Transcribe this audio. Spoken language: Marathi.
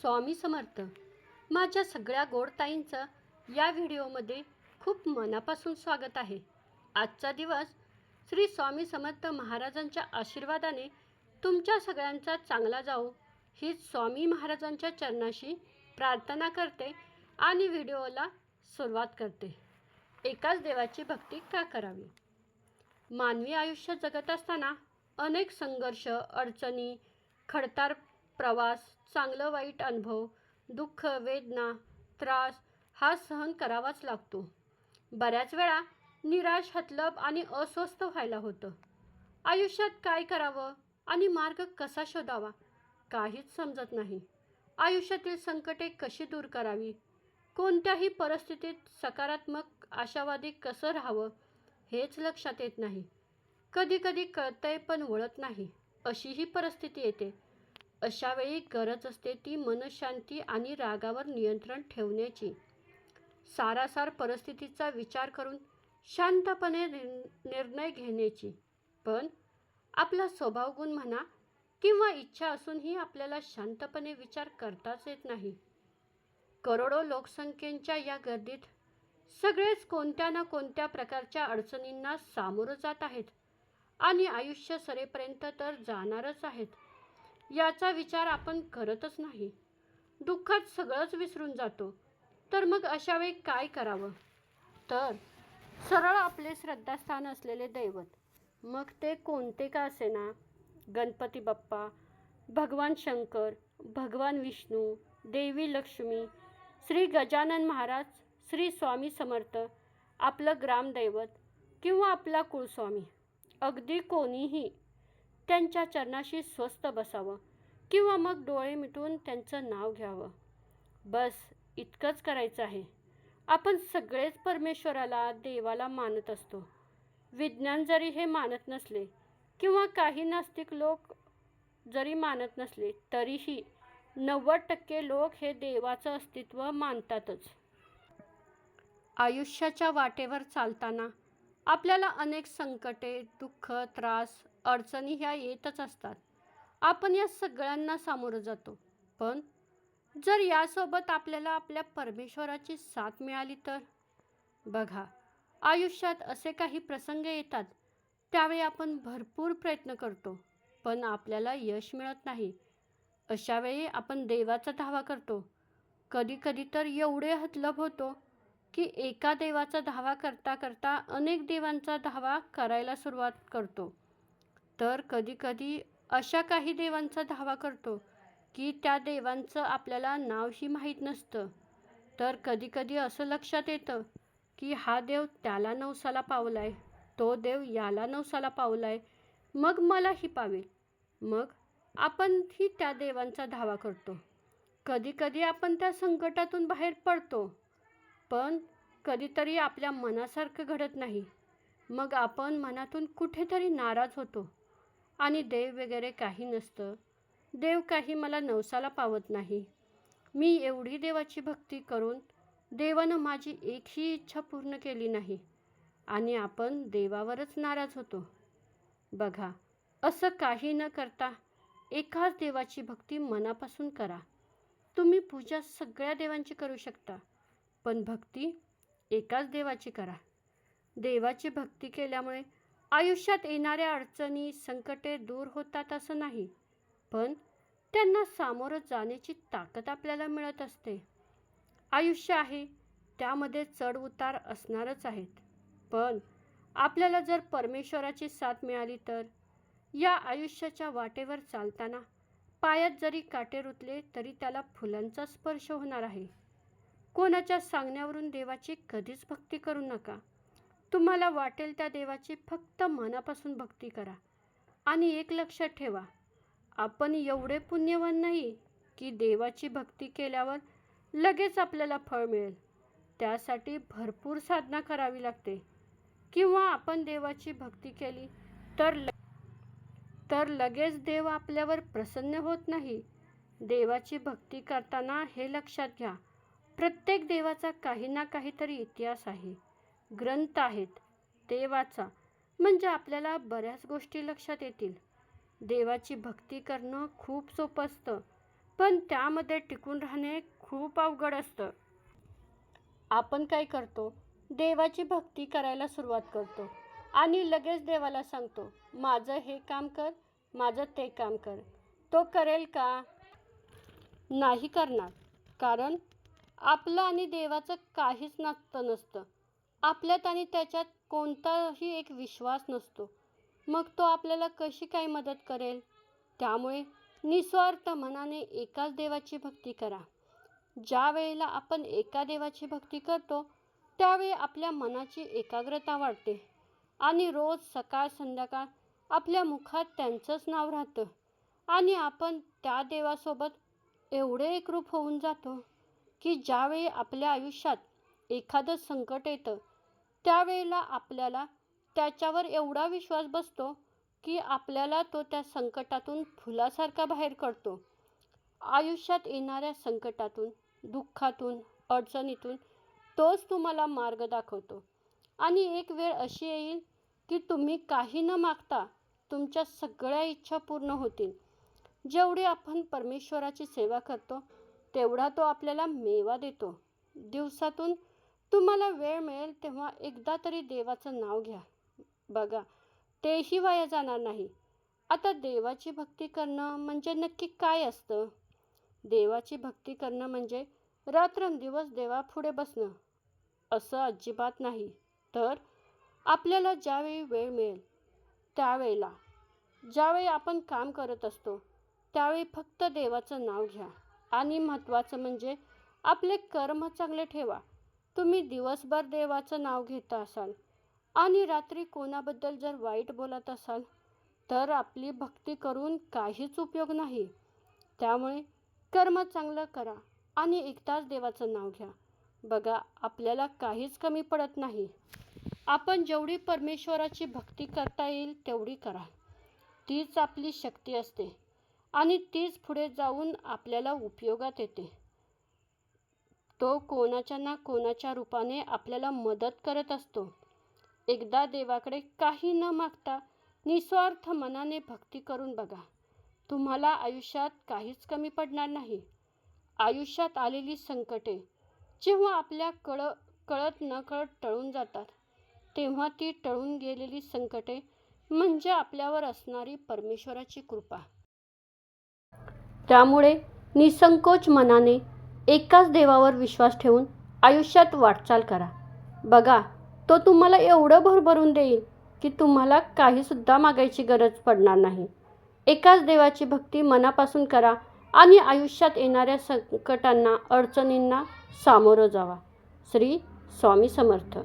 स्वामी समर्थ. माझ्या सगळ्या गोडताईंचं या व्हिडिओमध्ये खूप मनापासून स्वागत आहे. आजचा दिवस श्री स्वामी समर्थ महाराजांच्या आशीर्वादाने तुमच्या सगळ्यांचा चांगला जाऊ ही स्वामी महाराजांच्या चरणाशी प्रार्थना करते आणि व्हिडिओला सुरुवात करते. एकाच देवाची भक्ती का करावी? मानवी आयुष्य जगत असताना अनेक संघर्ष अडचणी खडतार प्रवास चांगलं वाईट अनुभव दुःख वेदना त्रास हा सहन करावाच लागतो. बऱ्याच वेळा निराश हतलब आणि अस्वस्थ व्हायला होतं. आयुष्यात काय करावं आणि मार्ग कसा शोधावा काहीच समजत नाही. आयुष्यातील संकटे कशी दूर करावी कोणत्याही परिस्थितीत सकारात्मक आशावादी कसं राहावं हेच लक्षात येत नाही. कधीकधी कळतंय पण वळत नाही अशी ही परिस्थिती येते. अशावेळी गरज असते ती मनशांती आणि रागावर नियंत्रण ठेवण्याची. सारासार परिस्थितीचा विचार करून शांतपणे निर्- निर्णय घेण्याची. पण आपला स्वभाव गुण म्हणा किंवा इच्छा असूनही आपल्याला शांतपणे विचार करताच येत नाही. करोडो लोकसंख्येच्या या गर्दीत सगळेच कोणत्या ना कोणत्या प्रकारच्या अडचणींना सामोरं जात आहेत आणि आयुष्य सरेपर्यंत तर जाणारच आहेत. याचा विचार आपण करतच नाही. दुःखात सगळंच विसरून जातो. तर मग अशा वेळी काय करावं? तर सरळ आपले श्रद्धास्थान असलेले दैवत. मग ते कोणते का असेना? गणपती बाप्पा भगवान शंकर भगवान विष्णू देवी लक्ष्मी श्री गजानन महाराज श्री स्वामी समर्थ आपलं ग्रामदैवत किंवा आपला कुळस्वामी. अगदी कोणीही त्यांच्या चरणाशी स्वस्त बसावं किंवा मग डोळे मिटून त्यांचं नाव घ्यावं. बस इतकंच करायचं आहे. आपण सगळेच परमेश्वराला देवाला मानत असतो. विज्ञान जरी हे मानत नसले किंवा काही नास्तिक लोक जरी मानत नसले तरीही नव्वद टक्के लोक हे देवाचं अस्तित्व मानतातच. आयुष्याच्या वाटेवर चालताना आपल्याला अनेक संकटे दुःख त्रास अडचणी ह्या येतच असतात. आपण या सगळ्यांना सामोरं जातो. पण जर यासोबत आपल्याला आपल्या परमेश्वराची साथ मिळाली तर? बघा आयुष्यात असे काही प्रसंग येतात त्यावेळी आपण भरपूर प्रयत्न करतो पण आपल्याला यश मिळत नाही. अशावेळी आपण देवाचा धावा करतो. कधीकधी तर एवढे हतलब होतो की एका देवाचा धावा करता करता अनेक देवांचा धावा करायला सुरुवात करतो. तर कधीकधी अशा काही देवांचा धावा करतो की त्या देवांचं आपल्याला नावही माहीत नसतं. तर कधीकधी असं लक्षात येतं की हा देव त्याला नवसाला पावला आहे तो देव याला नवसाला पावला आहे मग मलाही पावेल. मग आपणही त्या देवांचा धावा करतो. कधीकधी आपण त्या संकटातून बाहेर पडतो पण कधीतरी आपल्या मनासारखं घडत नाही. मग आपण मनातून कुठेतरी नाराज होतो. आणि देव वगैरे काही नसतं. देव काही मला नवसाला पावत नाही. मी एवढी देवाची भक्ती करून देवानं माझी एकही इच्छा पूर्ण केली नाही आणि आपण देवावरच नाराज होतो. बघा असं काही न करता एकाच देवाची भक्ती मनापासून करा. तुम्ही पूजा सगळ्या देवांची करू शकता पण भक्ती एकाच देवाची करा. देवाची भक्ती केल्यामुळे आयुष्यात येणाऱ्या अडचणी संकटे दूर होतात असं नाही. पण त्यांना सामोरं जाण्याची ताकद आपल्याला मिळत असते. आयुष्य आहे त्यामध्ये चढ उतार असणारच आहेत. पण आपल्याला जर परमेश्वराची साथ मिळाली तर? या आयुष्याच्या वाटेवर चालताना पायात जरी काटे रुतले तरी त्याला फुलांचा स्पर्श होणार आहे. कोणाच्या सांगण्यावरून देवाची कधीच भक्ती करू नका. तुम्हाला वाटेल त्या देवाची फक्त मनापासून भक्ती करा आणि एक लक्षात ठेवा आपण एवढे पुण्यवान नाही की देवाची भक्ती केल्यावर लगेच आपल्याला फळ मिळेल. त्यासाठी भरपूर साधना करावी लागते. किंवा आपण देवाची भक्ती केली तर ल तर लगेच देव आपल्यावर प्रसन्न होत नाही. देवाची भक्ती करताना हे लक्षात घ्या. प्रत्येक देवाचा काही ना काहीतरी इतिहास आहे. ग्रंथ आहेत ते वाचा. म्हणजे आपल्याला बऱ्याच गोष्टी लक्षात येतील. देवाची भक्ती करणं खूप सोपं असतं पण त्यामध्ये टिकून राहणे खूप अवघड असतं. आपण काय करतो? देवाची भक्ती करायला सुरुवात करतो आणि लगेच देवाला सांगतो माझं हे काम कर माझं ते काम कर. तो करेल का? नाही करणार कारण आपलं आणि देवाचं काहीच नातं नसतं. आपल्यात आणि त्याच्यात कोणताही एक विश्वास नसतो. मग तो आपल्याला कशी काय मदत करेल? त्यामुळे निस्वार्थ मनाने एकाच देवाची भक्ती करा. ज्या वेळेला आपण एका देवाची भक्ती करतो त्यावेळी आपल्या मनाची एकाग्रता वाढते आणि रोज सकाळ संध्याकाळ आपल्या मुखात त्यांचंच नाव राहतं आणि आपण त्या देवासोबत एवढे एकरूप होऊन जातो की ज्यावेळी आपल्या आयुष्यात एखादं संकट येतं त्यावेळेला आपल्याला त्याच्यावर एवढा विश्वास बसतो की आपल्याला तो त्या संकटातून फुलासारखा बाहेर काढतो. आयुष्यात येणाऱ्या संकटातून दुःखातून अडचणीतून तोच तुम्हाला मार्ग दाखवतो. आणि एक वेळ अशी येईल की तुम्ही काही न मागता तुमच्या सगळ्या इच्छा पूर्ण होतील. जेवढी आपण परमेश्वराची सेवा करतो तेवढा तो आपल्याला मेवा देतो. दिवसातून तुम्हाला वेळ मिळेल तेव्हा एकदा तरी देवाचं नाव घ्या. बघा तेही वाया जाणार नाही. आता देवाची भक्ती करणं म्हणजे नक्की काय असतं? देवाची भक्ती करणं म्हणजे रात्रंदिवस देवापुढे बसणं. असं अजिबात नाही. तर आपल्याला ज्यावेळी वेळ मिळेल त्यावेळेला ज्यावेळी आपण काम करत असतो त्यावेळी फक्त देवाचं नाव घ्या. आणि महत्त्वाचं म्हणजे आपले कर्म चांगले ठेवा. तुम्ही दिवसभर देवाचं नाव घेत असाल आणि रात्री कोणाबद्दल जर वाईट बोलत असाल तर आपली भक्ती करून काहीच उपयोग नाही. त्यामुळे कर्म चांगलं करा आणि एकदाच देवाचं नाव घ्या. बघा आपल्याला काहीच कमी पडत नाही. आपण जेवढी परमेश्वराची भक्ती करता येईल तेवढी करा. तीच आपली शक्ती असते आणि तीच पुढे जाऊन आपल्याला उपयोगात येते. तो कोणाच्या ना कोणाच्या रूपाने आपल्याला मदत करत असतो. एकदा देवाकडे काही न मागता निस्वार्थ मनाने भक्ती करून बघा. तुम्हाला आयुष्यात काहीच कमी पडणार नाही. आयुष्यात आलेली संकटे जेव्हा आपल्या कळ कळत न कळत टळून जातात तेव्हा ती टळून गेलेली संकटे म्हणजे आपल्यावर असणारी परमेश्वराची कृपा. त्यामुळे निसंकोच मनाने एकाच देवावर विश्वास ठेवून आयुष्यात वाटचाल करा. बघा तो तुम्हाला एवढं भरभरून देईल की तुम्हाला काहीसुद्धा मागायची गरज पडणार नाही. एकाच देवाची भक्ती मनापासून करा आणि आयुष्यात येणाऱ्या संकटांना अडचणींना सामोरं जावा. श्री स्वामी समर्थ.